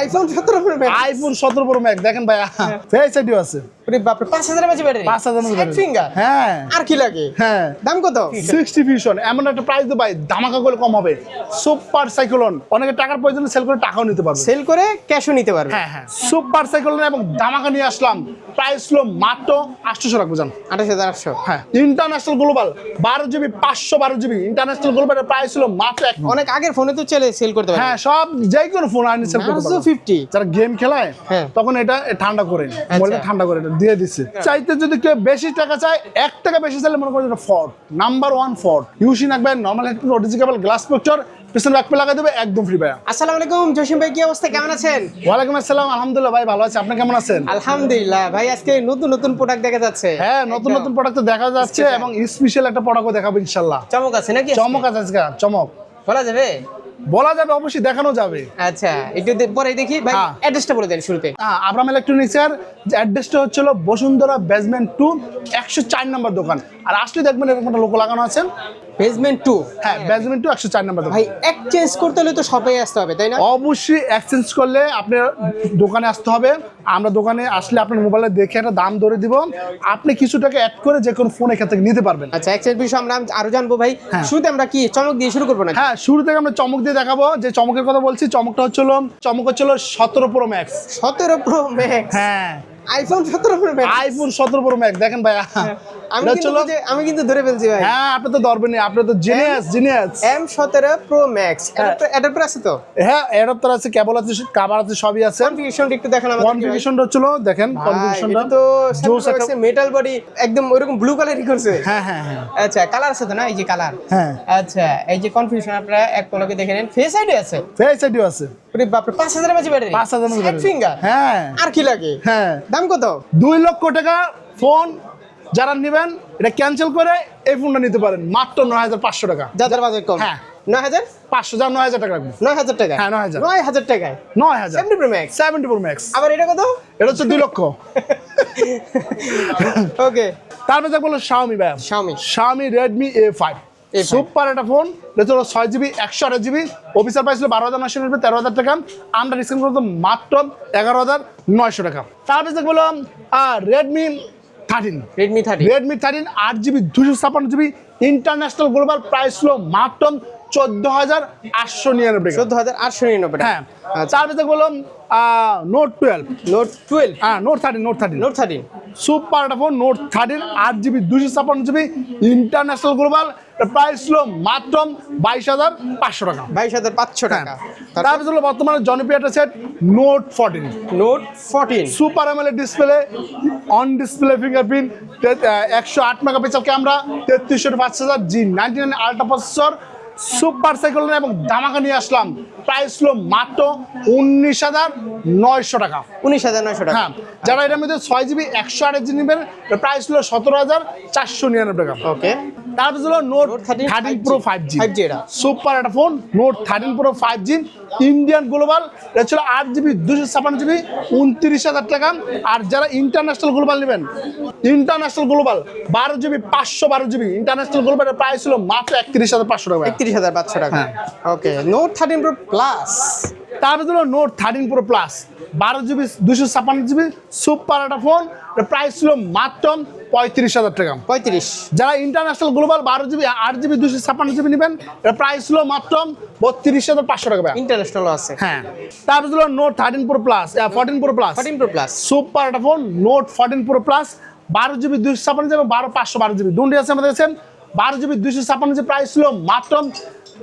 IPhone সতেরো pro max iPhone সতেরো pro max দেখেন ভাই ফেস আইডিও আছে। বাপরে পাঁচ হাজার এমএচ ব্যাটারি পাঁচ হাজার ফিঙ্গার হ্যাঁ। আর কি লাগে? হ্যাঁ। দাম কত? সিক্সটি ফিউশন এমন একটা প্রাইস তো ভাই ধামাকা করে কম হবে। সুপার সাইক্লোন অনেকে টাকার প্রয়োজনে সেল করে টাকাও নিতে পারবে। সেল করে ক্যাশও নিতে পারবে। হ্যাঁ হ্যাঁ। সুপার সাইক্লোন এবং ধামাকা নিয়ে আসলাম। প্রাইস হলো মাত্র আটশোশো রাখব জান। আঠাশ হাজার আটশো। হ্যাঁ। ইন্টারন্যাশনাল গ্লোবাল বারো জিবি পাঁচশো বারো জিবি ইন্টারন্যাশনাল গ্লোবালের প্রাইস হলো মাত্র অনেক আগের ফোনে তো চলে সেল করতে পারবে। হ্যাঁ সব যে কোনো ফোন আনি সেল করতে পারবে। ফিফটি যারা গেম খেলায় হ্যাঁ। তখন এটা ঠান্ডা করে মোবাইলটা ঠান্ডা করে দিয়ে দিচ্ছে চাইতে যদি কেউ বেশি টাকা চায় এক টাকা বেশি চাইলে মনে করেন ফর্ট নাম্বার ওয়ান ফর্ট ইউসি নাকবেন নর্মাল হেডফোন গ্লাস প্রোটেক্টর পিছনে ব্যাকপে লাগাই দেবে একদম ফ্রি ভাইয়া। আসসালামু আলাইকুম জসিম ভাই কি অবস্থা কেমন আছেন? ওয়ালাইকুম আসসালাম আলহামদুলিল্লাহ ভাই ভালো আছে। আপনি কেমন আছেন? আলহামদুলিল্লাহ ভাই আজকে নতুন নতুন প্রোডাক্ট দেখা যাচ্ছে। হ্যাঁ নতুন নতুন প্রোডাক্ট দেখা যাচ্ছে এবং স্পেশাল একটা প্রোডাক্টও দেখাবো ইনশাল্লাহ। চমক আছে নাকি চমক আছে আজকে চমক। বলা যাবে? বলা যাবে অবশ্যই দেখানো যাবে। আচ্ছা একটু পরে দেখি। ভাই। অ্যাড্রেসটা বলে দেন শুরুতে। হ্যাঁ আব্রাম ইলেকট্রনিক্সের অ্যাড্রেসটা হচ্ছিল বসুন্ধরা বেসমেন্ট টু একশো চার নম্বর দোকান। আর আসলে দেখবেন এরকম একটা লোক লাগানো আছে। বেসমেন্ট টু হ্যাঁ বেসমেন্ট টু একশো চার নম্বর ভাই এক্সচেঞ্জ করতে হলে তো শপে আসতে হবে তাই না? অবশ্যই এক্সচেঞ্জ করলে আপনার দোকানে আসতে হবে। আমরা দোকানে আসলে আপনার মোবাইলে দেখে একটা দাম ধরে দিব। আপনি কিছু টাকা অ্যাড করে যে কোনো ফোন এখান থেকে নিতে পারবেন। আচ্ছা এক্সচেঞ্জ বিষয়ে আমরা আরও জানব ভাই। হ্যাঁ। শুরুতে আমরা কি চমক দিয়ে শুরু করব না হ্যাঁ শুরু থেকে আমরা চমক দিয়ে দেখাবো। যে চমকের কথা বলছি চমকটা হচ্ছিল চমক হচ্ছিল সতেরো প্রো ম্যাক্স সতেরো প্রো ম্যাক্স হ্যাঁ। আইফোন সতেরো প্রো ম্যাক্স আইফোন সতেরো প্রো ম্যাক্স দেখেন ভাইয়া। আমি কিন্তু আমি কিন্তু ধরে ফেলছি ভাই। হ্যাঁ আপনি তো ধরবেন আপনি তো জিনিয়াস জিনিয়াস এম সতেরো প্রো ম্যাক্স অ্যাডাপ্টার আছে তো? হ্যাঁ অ্যাডাপ্টার আছে কেবল আছে কাভার আছে সবই আছে। কনফিগারেশনটা একটু দেখান আমাদের কনফিগারেশনটা হচ্ছিল দেখেন কনফিগারেশনটা তো জোস একটা মেটাল বডি একদম ওইরকম ব্লু কালারই করছে। হ্যাঁ হ্যাঁ হ্যাঁ। আচ্ছা কালার আছে তো না? এই যে কালার হ্যাঁ। আচ্ছা এই যে কনফিউশন আপনারা এক পলকে দেখে নেন। ফেস আইডি আছে? ফেস আইডিও আছে। বাপরে পাঁচ হাজার এমএচ ব্যাটারি পাঁচ হাজার ফিঙ্গার হ্যাঁ। আর কি লাগে? হ্যাঁ। দাম কত? দুই লক্ষ টাকা ফোন যারা নেবেন এটা ক্যান্সেল করে এই ফোনটা নিতে পারেন। মাত্র নয় হাজার পাঁচশো টাকা। যাদের বাজেট কম? হ্যাঁ। নয় হাজার? পাঁচশো যা নয় হাজার টাকা রাখব নয় হাজার টাকা? হ্যাঁ, 9,000 নয় হাজার টাকায়? নয় হাজার। Seventy pro max seventy four max আবার এটা কত? এটা হচ্ছে দুই লক্ষ। ওকে তারপরে দেখ বলো শাওমি ভাই। Xiaomi Xiaomi Redmi A five A5 super একটা ফোন এটা হলো ছয় জিবি একশো আঠাশ জিবি অফিসার পাইছিল বারো হাজার নয়শো নিরানব্বই তেরো হাজার টাকা। আমরা ডিসকাউন্ট করতাম মাত্র এগারো হাজার নয়শো টাকা। তারপরে দেখব Redmi thirteen Redmi thirty Redmi thirteen আট জিবি দুশো ছাপান্ন জিবি ইন্টারন্যাশনাল গ্লোবাল প্রাইস ছিল মাত্র চোদ্দ হাজার আটশো নিরানব্বই। চোদ্দ হাজার আটশো নিরানব্বই হ্যাঁ। তারপরে দেখ বললাম নোট টুয়েলভ নোট টুয়েলভ হ্যাঁ note thirteen note thirteen note thirteen super phone note thirteen আট জিবি দুশো ছাপান্ন জিবি ইন্টারন্যাশনাল গ্লোবাল প্রাইস ছিল মাত্র বাইশ হাজার পাঁচশো টাকা। বাইশ হাজার পাঁচশো হ্যাঁ। টাকা তারপর হলো বর্তমানে জনপ্রিয় একটা set note fourteen note fourteen super AMOLED display on display fingerprint একশো আট মেগাপিক্সেল ক্যামেরা তেত্রিশশো পাঁচ হাজার G ninety nine ultra processor super cycle এবং ধামাকা নিয়ে আসলাম। প্রাইস ছিল মাত্র উনিশ হাজার নয়শো টাকা। উনিশ হাজার নয়শো টাকা। হ্যাঁ যারা এটার মধ্যে ছয় জিবি একশো আট জি নেবেন প্রাইস ছিল সতেরো হাজার চারশো নিরানব্বই টাকা। ওকে তারপর ছিল note Note 13 thirteen pro five G 5G এটা। সুপার একটা phone note thirteen pro five G Indian global এটা ছিল আট জিবি দুশো ছাপান্ন জিবি উনত্রিশ হাজার টাকা। আর যারা ইন্টারন্যাশনাল গ্লোবাল নেবেন ইন্টারন্যাশনাল গ্লোবাল বারো জিবি পাঁচশো বারো জিবি ইন্টারন্যাশনাল গ্লোবালের প্রাইস ছিল মাত্র একত্রিশ হাজার পাঁচশো টাকা। একত্রিশ হাজার পাঁচশো টাকা। Okay note thirteen pro plus তারপরে ছিল নোট থার্টিন প্রো প্লাস বারো জিবি দুশো ছাপান্ন জিবি সুপার একটা ফোন। প্রাইস ছিল মাত্র পঁয়ত্রিশ হাজার টাকা। পঁয়ত্রিশ। যারা ইন্টারন্যাশনাল গ্লোবাল বারো জিবি আট জিবি দুশো ছাপ্পান্ন জিবি নেবেন এর প্রাইস ছিল মাত্র বত্রিশ হাজার পাঁচশো টাকা। ইন্টারন্যাশনাল আছে। হ্যাঁ। তারপর ছিল note thirteen pro plus fourteen pro plus thirteen pro plus super একটা phone note fourteen pro plus বারো জিবি দুশো ছাপ্পান্ন জিবি বারো পাঁচশো বারো জিবি। দুটি আছে আমাদের কাছে। বারো জিবি দুইশো ছাপ্পান্ন জিবি প্রাইস ছিল মাত্র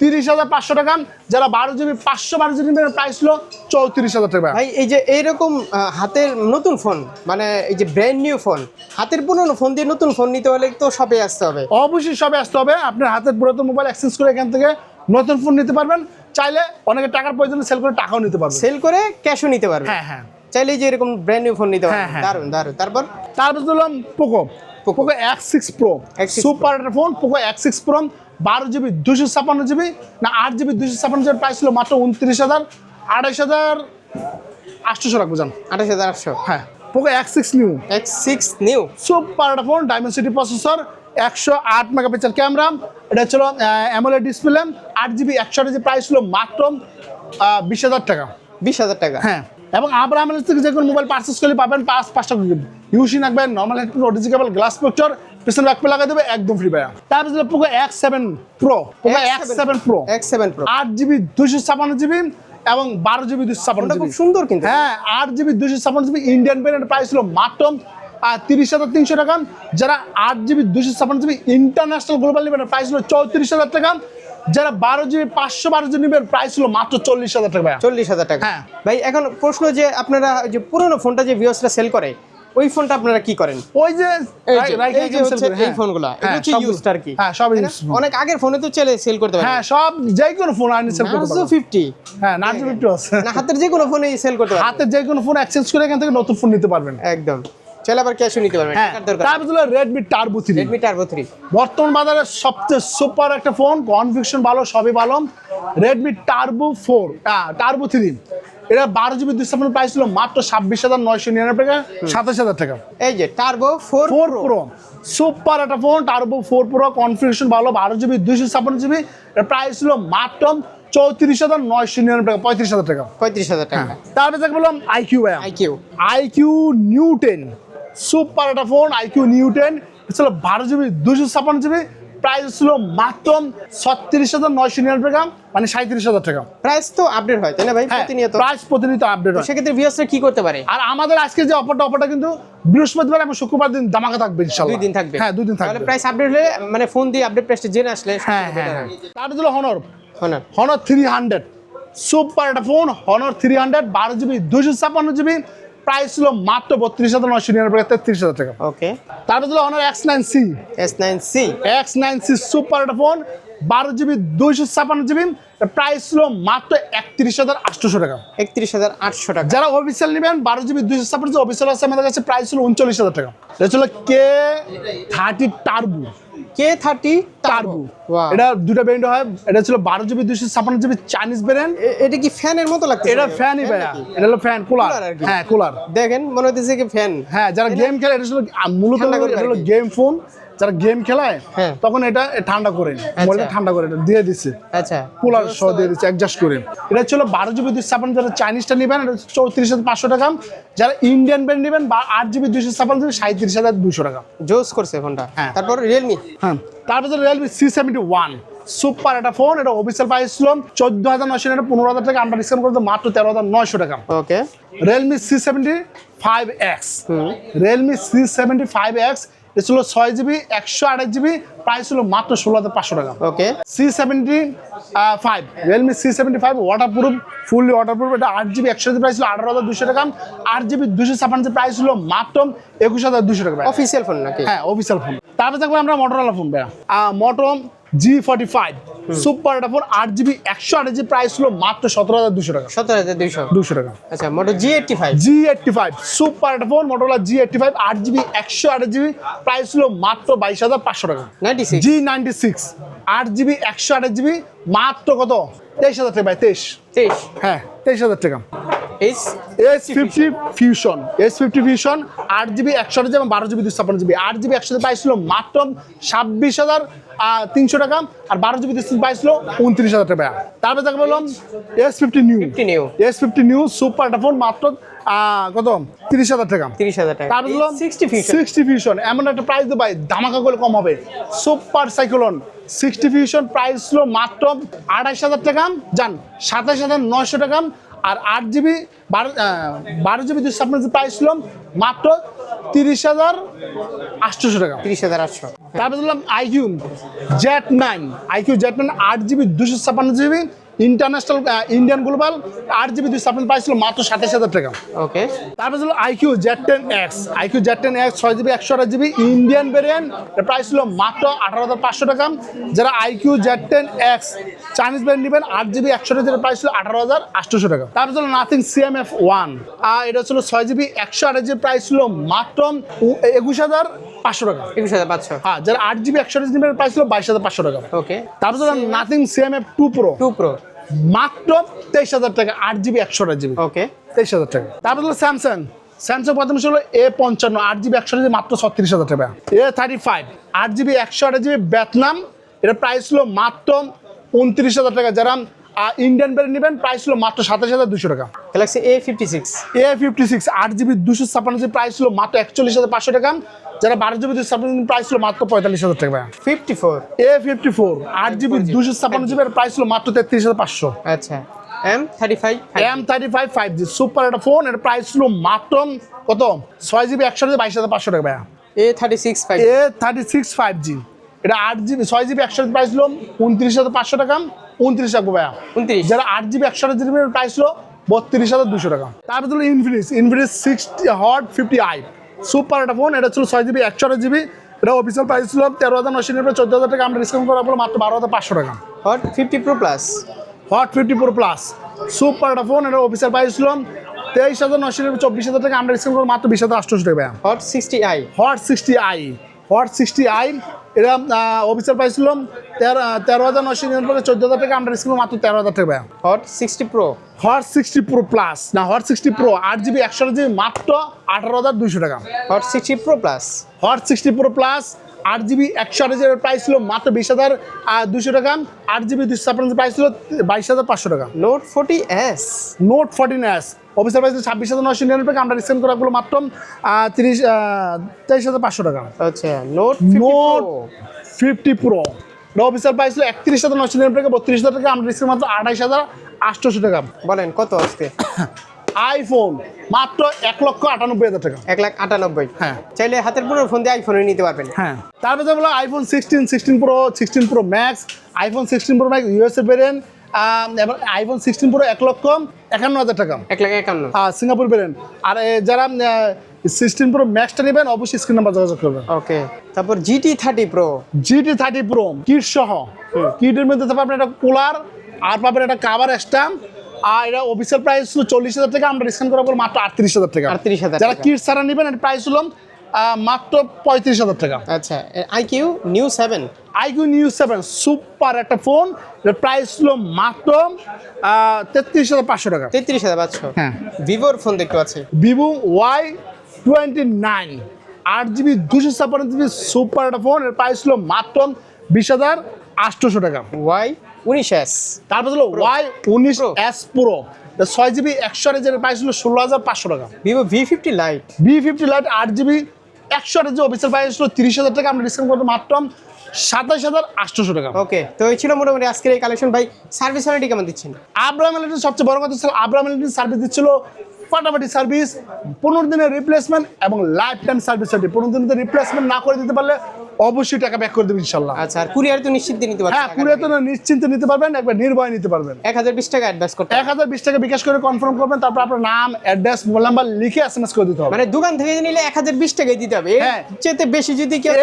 তিরিশ হাজার পাঁচশো টাকা। যারা বারো জিবি পাঁচশো বারো জিবি প্রাইস ছিল চৌত্রিশ হাজার টাকা। ভাই এই যে এইরকম হাতের নতুন ফোন মানে এই যে ব্র্যান্ড নিউ ফোন হাতের পুরনো ফোন দিয়ে নতুন ফোন নিতে হলে তো শপে আসতে হবে। অবশ্যই সবে আসতে হবে। আপনার হাতের পুরাতন মোবাইল এক্সচেঞ্জ করে এখান থেকে নতুন ফোন নিতে পারবেন। চাইলে অনেকে টাকার প্রয়োজনে সেল করে টাকাও নিতে পারবেন। সেল করে ক্যাশও নিতে পারবে হ্যাঁ হ্যাঁ। চাইলে এই যে এরকম ব্র্যান্ড নিউ ফোন নিতে হ্যাঁ, পারবে হ্যাঁ। দারুণ দারুণ তারপর? তারপর দিলাম Poco. Poco X six pro X6 super phone Poco X six pro বারো জিবি দুশো ছাপান্ন জিবি না আট জিবি দুশো ছাপান্ন জিবি প্রাইস ছিল মাত্র উনত্রিশ হাজার আড়াইশ হাজার আটশোশো রাখব জান। আঠাশ হাজার আটশো। হ্যাঁ Poco X six Neo X six Neo super phone Dimensity processor একশো আট মেগাপিক্সেল ক্যামেরা এটা ছিল অ্যামোলেড ডিসপ্লে আট জিবি একশো জিবি প্রাইস ছিল মাত্র বিশ হাজার টাকা। বিশ হাজার টাকা। হ্যাঁ এবং আব্রাহাম থেকে যে কোনো মোবাইল পার্চেস করলে পাবেন পাঁচ পাঁচটা ইউসি রাখবেন নর্মাল অরিজিনেবল গ্লাস প্রোটেক্টর পিছনে ব্যাকপে লাগাই দেবে একদম ফ্রি পায় তারপরে Poco X seven pro Poco X seven pro X seven pro আট জিবি দুশো ছাপান্ন জিবি এবং বারো জিবি দুশো ছাপান্ন জিবি খুব সুন্দর কিন্তু। হ্যাঁ আট জিবি দুশো ছাপান্ন জিবি ইন্ডিয়ান ব্র্যান্ডের প্রাইস ছিল মাত্র তিরিশ হাজার তিনশো টাকা। যারা আট জিবি দুশো ছাপান্ন জিবি ইন্টারন্যাশনাল গ্লোবাল নেবেন প্রাইস ছিল চৌত্রিশ হাজার টাকা। যারা বারো জিবি পাঁচশো বারো জিবি নেবেন প্রাইস ছিল মাত্র চল্লিশ হাজার টাকা ভাইয়া। চল্লিশ হাজার টাকা। হ্যাঁ। ভাই এখন প্রশ্ন যে আপনারা যে পুরোনো ফোনটা যে ভিউসরা সেল করে ওই ফোনটা আপনারা কি করেন? ওই যে এই যে- এই হচ্ছে এই হ্যাঁ। ফোনগুলা এগুলো হচ্ছে সবগুলো। আর কি? হ্যাঁ সব। অনেক আগের ফোনে তো চলে সেল করতে পারেন। হ্যাঁ সব যে কোনো ফোন আনি সেল করতে পারবেন। ফিফটি হ্যাঁ নার্জো ফিফটি আছে। না হাতের যে কোনো ফোনে সেল করতে পারেন হাতের যে কোনো ফোন এক্সচেঞ্জ করে এখান থেকে নতুন ফোন নিতে পারবেন। একদম। চলে আবার ক্যাশও নিতে পারবেন হ্যাঁ টাকার দরকার তারপর Redmi Turbo three Redmi Turbo three বর্তমান বাজারে সবচেয়ে সুপার একটা ফোন কনফিউশন ভালো সবই ভালো। Redmi Turbo four Turbo three এটা বারো জিবি ছাপ্পান্ন প্রাইস ছিল মাত্র ছাব্বিশ হাজার নয়শো নিরানব্বই টাকা সাতাশ হাজার টাকা। এই যে Turbo four four pro super একটা phone Turbo four pro configuration ভালো বারো জিবি দুইশো ছাপ্পান্ন জিবি। এর প্রাইস ছিল মাত্র চৌত্রিশ হাজার নয়শো নিরানব্বই টাকা পঁয়ত্রিশ হাজার টাকা। পঁয়ত্রিশ হাজার টাকা। তারপরে যাকে বললাম iQOO iQOO iQOO Neo ten super একটা ফোন আইকিউ নিউ টেন ছিল বারো জিবি দুশো ছাপ্পান্ন জিবি। প্রাইস ছিল মাত্র ছত্রিশ হাজার নয়শো নিরানব্বই টাকা মানে সাঁত্রিশ হাজার টাকা। প্রাইস তো আপডেট হয় তাই না ভাই? হ্যাঁ প্রতিনিয়ত। প্রাইস প্রতিনিয়ত আপডেট হয়। সেক্ষেত্রে ভিউসরা কি করতে পারে? আর আমাদের আজকে যে অফারটা অফারটা কিন্তু বৃহস্পতিবার এবং শুক্রবার দিন দামাকা থাকবে ইনশাল্লাহ দুই দিন থাকবে? হ্যাঁ দুই দিন থাকবে। তাহলে প্রাইস আপডেট হলে মানে ফোন দিয়ে আপডেট প্রাইসটা জেনে আসলে হ্যাঁ হ্যাঁ হ্যাঁ। তারপরে ছিল Honor Honor Honor three hundred super একটা ফোন হনর থ্রি হান্ড্রেড বারো জিবি দুশো ছাপ্পান্ন জিবি প্রাইস ছিল মাত্র বত্রিশ হাজার নয়শো নিরানব্বই তেত্রিশ হাজার টাকা। ওকে। তারপরে ছিল Honor X nine C S nine C X nine C super একটা ফোন বারো জিবি দুইশো ছাপ্পান্ন জিবি। প্রাইস ছিল মাত্র একত্রিশ হাজার আটশোশো টাকা। একত্রিশ হাজার আটশো টাকা। যারা অফিসিয়াল নেবেন বারো জিবি দুইশো ছাপ্পান্ন জিবি অফিসিয়াল আছে আমাদের কাছে প্রাইস ছিল উনচল্লিশ হাজার টাকা। এটা ছিল K thirty Turbo K thirty Turbo এটা দুটা ব্র্যান্ড হয়। এটা ছিল বারো জিবি দুইশো ছাপান্ন জিবি চাইনিজ ব্র্যান্ড এটা কি ফ্যানের মতো লাগছে এটা ফ্যানই ভাইয়া। এটা হলো ফ্যান কুলার। হ্যাঁ কুলার দেখেন মনে হচ্ছে কি ফ্যান হ্যাঁ যারা গেম খেলে এটা ছিল মূলত এটা হলো গেম ফোন যারা গেম খেলায় হ্যাঁ। তখন এটা ঠান্ডা করে মোবাইলটা ঠান্ডা করে এটা দিয়ে দিচ্ছে। আচ্ছা। কুলার সহ দিয়ে দিচ্ছে অ্যাডজাস্ট করে। এটা ছিল বারো জিবি দুইশো ছাপ্পান্ন যারা চাইনিজটা নেবেন এটা চৌত্রিশ হাজার পাঁচশো টাকা যারা ইন্ডিয়ান ব্র্যান্ড নেবেন বা আট জিবি দুইশো ছাপ্পান্ন জিবি সাঁত্রিশ হাজার দুশো টাকা। জোস করছে ফোনটা। হ্যাঁ। তারপর রিয়েলমি হ্যাঁ। তারপর Realme C seventy one super একটা ফোন এটা অফিসিয়াল প্রাইস ছিল চোদ্দ হাজার নয়শো টাকা পনেরো হাজার টাকা আমরা ডিসকাউন্ট করতে মাত্র তেরো হাজার নয়শো টাকা। Okay Realme C seventy five X Realme C seventy five X এটা ছিল ছয় জিবি একশো আঠাশ জিবি প্রাইস হলো মাত্র ষোলো হাজার পাঁচশো টাকা। Okay C seventy five Realme C seventy five waterproof fully waterproof এটা আট জিবি একশো প্রাইস হলো আঠারো হাজার দুশো টাকা। আট জিবি দুশো ছাপান্ন প্রাইস হলো মাত্র একুশ হাজার দুশো টাকা। অফিসিয়াল ফোন নাকি? হ্যাঁ অফিসিয়াল ফোন তারপরে থাকবে আমরা মোটরওয়ালা ফোন ভাইয়া। Moto G forty five super একটা ফোন আট জিবি একশো আট জিবি প্রাইস হলো মাত্র সতেরো হাজার দুশো টাকা। সতেরো হাজার দুইশো। দুশো টাকা। আচ্ছা Moto G eighty five G eighty five super একটা ফোন মোটরওয়ালা জি এইটটি ফাইভ আট জিবি একশো আট জিবি প্রাইস হলো মাত্র বাইশ হাজার পাঁচশো টাকা। জি নাইনটি সিক্স আট জিবি একশো আট জিবি মাত্র কত? তেইশ হাজার টাকা ভাই তেইশ। তেইশ। হ্যাঁ তেইশ হাজার টাকা। S fifty Fusion S fifty Fusion আট জিবি একশো আট এবং বারো জিবি দুশো ছাপ্পান্ন জিবি আট জিবি একশো প্রাইস ছিল মাত্র ছাব্বিশ হাজার তিনশো টাকা। আর বারো জিবি দুশো প্রাইস ছিল উনত্রিশ হাজার টাকা। তারপরে তাকে বললাম S fifty Neo Neo S fifty Neo super phone মাত্র কত? তিরিশ হাজার টাকা। তিরিশ হাজার টাকা। তারপর বললাম সিক্সটি ফিউশন এমন একটা প্রাইস দেবো ভাই ধামাকা করে কম হবে। Super Cyclone sixty Fusion price ছিল মাত্র আঠাশ হাজার টাকা। যান সাতাশ হাজার নয়শো টাকা। আর আট জিবি বারো বারো জিবি দুশো ছাপ্পান্ন প্রাইস ছিল মাত্র তিরিশ হাজার আটশোশো টাকা। তিরিশ হাজার আটশো। তারপর বললাম iQOO Z nine iQOO Z nine আট জিবি দুশো ছাপ্পান্ন জিবি। ইন্টারন্যাশনাল ইন্ডিয়ান গ্লোবাল আট জিবি দুশো ছাপ্পান্ন প্রাইস ছিল মাত্র সাতাশ হাজার টাকা। ওকে তারপর ছিল iQOO Z ten X iQOO Z ten X ছয় জিবি একশো আঠাশ জিবি ইন্ডিয়ান ভেরিয়েন্ট এর প্রাইস ছিল মাত্র আঠারো হাজার পাঁচশো টাকা। যারা iQOO Z ten X Chinese brand নেবেন আট জিবি একশো আঠাশ জিবির প্রাইস ছিল আঠারো হাজার আটশোশো টাকা। তারপর ছিল নাথিং সিএমএফ ওয়ান আর এটা ছিল ছয় জিবি একশো আঠাশ জিবি প্রাইস ছিল মাত্র একুশ হাজার পাঁচশো টাকা। একুশ হাজার পাঁচশো। হ্যাঁ যারা আট জিবি একশো আঠাশ জিবির প্রাইস ছিল বাইশ হাজার পাঁচশো টাকা। ওকে তারপর ছিল Nothing CMF two pro two pro মাত্র তেইশ হাজার টাকা আট জিবি একশো আঠাশ জিবি। ওকে তেইশ হাজার টাকা। তারপর হলো স্যামসাং স্যামসাং প্রথম ছিল এ পঞ্চান্ন আট জিবি একশো জিবি মাত্র ছত্রিশ হাজার টাকা। এ থার্টি ফাইভ আট জিবি একশো আট জিবি বেতনাম এটা প্রাইস ছিল মাত্র উনত্রিশ হাজার টাকা। যারা ইন্ডিয়ান ব্র্যান্ড নেবেন প্রাইস ছিল মাত্র সাতাশ হাজার দুশো টাকা। Galaxy A fifty six A fifty six আট জিবি দুশো ছাপ্পান্ন জিবি প্রাইস ছিল মাত্র একচল্লিশ হাজার পাঁচশো টাকা। যারা বারো জিবি দুশো ছাপ্পান্ন প্রাইস ছিল মাত্র পঁয়তাল্লিশ হাজার টাকা fifty four. A fifty four আট জিবি দুশো ছাপ্পান্ন জিবি প্রাইস ছিল মাত্র তেত্রিশ হাজার পাঁচশো। আচ্ছা। M thirty five M thirty five five G super একটা ফোন এর প্রাইস ছিল মাত্র কত? ছয় জিবি একশো বাইশ হাজার পাঁচশো টাকা A thirty six five A thirty six five G এটা আট জিবি ছয় জিবি একশো প্রাইস ছিল উনত্রিশ হাজার পাঁচশো টাকা। উনত্রিশ টাকা ভাইয়া। উনত্রিশ। যারা আট জিবি একশো প্রাইস ছিল বত্রিশ হাজার দুশো টাকা। তারপর Infinix Infinix sixty Hot fifty i super একটা ফোন এটা ছিল ছয় জিবি একশো জিবি এটা অফিসিয়াল প্রাইস ছিল তেরো হাজার নশো নিরানব্বই চোদ্দ হাজার টাকা। আমরা ডিসকাউন্ট করা বলো মাত্র বারো হাজার পাঁচশো টাকা। Hot fifty pro plus Hot fifty pro plus super একটা ফোন এটা অফিসিয়াল প্রাইস ছিল তেইশ হাজার নশো নিরানব্বই চব্বিশ হাজার টাকা। আমরা ডিসকাউন্ট করে মাত্র বিশ হাজার আটশোশো টাকা Hot sixty i Hot sixty i Hot sixty i এটা অফিসার পাইছিলাম ছিল তেরো তেরো হাজার নশো নিরানব্বই চোদ্দ হাজার টাকা আমরা স্ক্রিন মাত্র তেরো হাজার টাকা। Hot sixty pro Hot sixty pro plus না হট সিক্সটি প্রো আট জিবি একশো জিবি মাত্র আঠারো হাজার দুইশো টাকা। Hot sixty pro plus Hot sixty pro plus আট জিবি একশো আঠাশ জিবির প্রাইস ছিল মাত্র বিশ হাজার দুশো টাকা। আট জিবি দুশো ছাপ্পান্ন প্রাইস ছিল বাইশ হাজার পাঁচশো টাকা। Note forty S note fourteen S অফিসের প্রাইস ছাব্বিশ হাজার নশো নিরানব্বই টাকা। আমরা ডিসকাউন্ট করা গুলো মাত্র তিরিশ তেইশ হাজার পাঁচশো টাকা। আচ্ছা নোট নোট ফিফটি প্রো অফিসের প্রাইস ছিল একত্রিশ হাজার নশো নিরানব্বই টাকা বত্রিশ হাজার টাকা। আমরা ডিসকাউন্ট মাত্র আঠাইশ হাজার আটশোশো টাকা। বলেন কত আজকে? আইফোন মাত্র এক লক্ষ আটানব্বই হাজার টাকা। এক লাখ আটানব্বই। হ্যাঁ। চাইলে হাতের পুরো ফোন দিয়ে আইফোনে নিতে পারবেন। হ্যাঁ। তারপরে যেমন iPhone sixteen sixteen pro sixteen pro max iPhone sixteen pro max USA variant এবার আইফোন সিক্সটিন প্রো এক লক্ষ একান্ন হাজার টাকা। এক লাখ একান্ন। হ্যাঁ সিঙ্গাপুর ভেরিয়েন্ট আর যারা সিক্সটিন প্রো ম্যাক্সটা নেবেন অবশ্যই স্ক্রিন নাম্বার যোগাযোগ করবেন। ওকে। তারপর GT thirty pro GT thirty pro kit সহ। কিটের মধ্যে তো পাবেন একটা কুলার আর পাবেন একটা কাভার স্ট্যাম্প আর এটা অফিসিয়াল প্রাইস ছিল চল্লিশ হাজার টাকা আমরা ডিসকাউন্ট করার পর মাত্র আটত্রিশ হাজার টাকা। 38,000 যারা টাকা। কিট ছাড়া নেবেন এর প্রাইস হলো মাত্র পঁয়ত্রিশ হাজার টাকা। আচ্ছা iQOO Neo seven iQOO Neo seven super একটা ফোন এর প্রাইস ছিল মাত্র তেত্রিশ হাজার পাঁচশো টাকা। তেত্রিশ হাজার পাঁচশো। হ্যাঁ। ভিভোর ফোন দেখতে পাচ্ছি। ভিভো ওয়াই টোয়েন্টি নাইন আট জিবি দুশো ছাপ্পান্ন জিবি সুপার একটা ফোন এর প্রাইস ছিল মাত্র বিশ হাজার আটশোশো টাকা। ওয়াই উনিশ এস তারপর ছিল ওয়াই উনিশ। এস প্রো ছয় জিবি একশো আটের প্রাইস ছিল ষোলো হাজার পাঁচশো টাকা। Vivo V fifty Lite V fifty Lite আট জিবি একশো আটের যে অফিসিয়াল প্রাইস ছিল তিরিশ হাজার টাকা। আমরা ডিসকাউন্ট করতে মাত্র সাতাশ হাজার আটশোশো টাকা। ওকে তো এই ছিল মোটামুটি আজকের এই কালেকশন ভাই সার্ভিস ওয়ারেন্টি কেমন দিচ্ছেন? আব্রাহাম এলিটির সবচেয়ে বড় কথা ছিল আব্রাহাম এলিটির সার্ভিস দিচ্ছিল ফাটাফাটি সার্ভিস পনেরো দিনের রিপ্লেসমেন্ট এবং লাইফ টাইম সার্ভিস পনেরো দিনের রিপ্লেসমেন্ট না করে দিতে পারলে অবশ্যই টাকা ব্যাক করে দেবে ইনশাল্লাহ আচ্ছা আর কুরিয়ার তো নিশ্চিন্তে নিতে হ্যাঁ পারছেন কুড়িয়ে তো নিশ্চিন্তে নিতে পারবেন একবার নির্ভয় নিতে পারবেন। এক হাজার বিশ টাকা অ্যাডভান্স করতে এক হাজার বিশ টাকা বিকাশ করে কনফার্ম করবেন তারপর আপনার নাম অ্যাড্রেস মোবাইল নাম্বার লিখে এস এম এস করে দিতে হবে। মানে দোকান থেকে নিলে এক হাজার বিশ টাকাই দিতে হবে। হ্যাঁ। বেশি যদি কেউ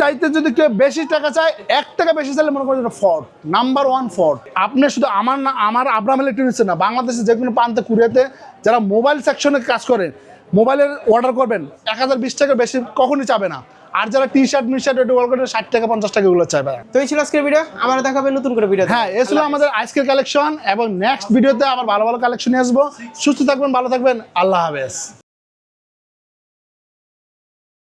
চাইতে যদি কেউ বেশি টাকা চায় এক টাকা বেশি চাইলে মনে করেন ফ্রড নাম্বার ওয়ান ফ্রড আপনি শুধু আমার না আমার আব্রাহাম ইলেকট্রনিক্সের না বাংলাদেশে যে কোনো প্রান্তে কুরিয়াতে যারা মোবাইল সেকশনে কাজ করেন মোবাইলের অর্ডার করবেন এক হাজার বিশ টাকা বেশি কখনই চাবে না। আর যারা টি শার্ট মি শার্ট ওটা করে ষাট টাকা পঞ্চাশ টাকা এগুলো চাইবে তো এই ছিল আজকের ভিডিও আমার দেখাবে নতুন করে ভিডিও হ্যাঁ এ ছিল আমাদের আজকের কালেকশন এবং নেক্সট ভিডিওতে আবার ভালো ভালো কালেকশন নিয়ে আসব। সুস্থ থাকবেন ভালো থাকবেন আল্লাহ হাফেজ।